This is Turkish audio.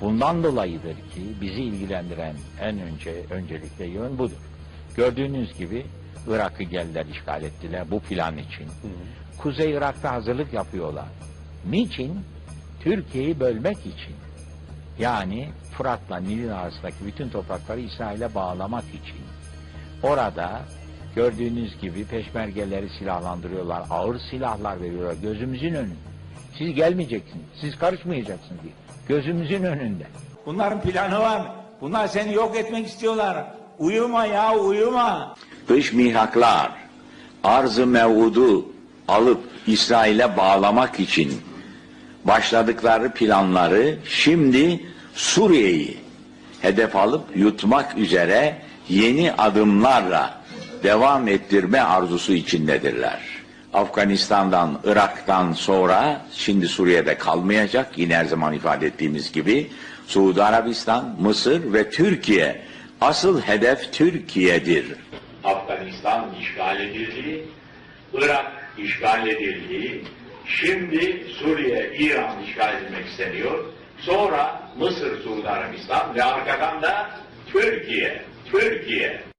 Bundan dolayıdır ki bizi ilgilendiren en önce öncelikle yön budur. Gördüğünüz gibi Irak'ı geldiler işgal ettiler bu plan için. Kuzey Irak'ta hazırlık yapıyorlar. Niçin? Türkiye'yi bölmek için. Yani Fırat'la Nil'in arasındaki bütün toprakları İsrail'e bağlamak için. Orada gördüğünüz gibi peşmergeleri silahlandırıyorlar, ağır silahlar veriyorlar gözümüzün önünde. Siz gelmeyeceksiniz, siz karışmayacaksınız diye. Gözümüzün önünde. Bunların planı var. Bunlar seni yok etmek istiyorlar. Uyuma ya uyuma. dış mihraklar, arz-ı mevudu alıp İsrail'e bağlamak için başladıkları planları şimdi Suriye'yi hedef alıp yutmak üzere yeni adımlarla devam ettirme arzusu içindedirler. Afganistan'dan, Irak'tan sonra şimdi Suriye'de kalmayacak. Yine her zaman ifade ettiğimiz gibi Suudi Arabistan, Mısır ve Türkiye asıl hedef Türkiye'dir. Afganistan işgal edildi, Irak işgal edildi, şimdi Suriye, İran işgal edilmek isteniyor. Sonra Mısır, Suudi Arabistan ve arkadan da Türkiye, Türkiye.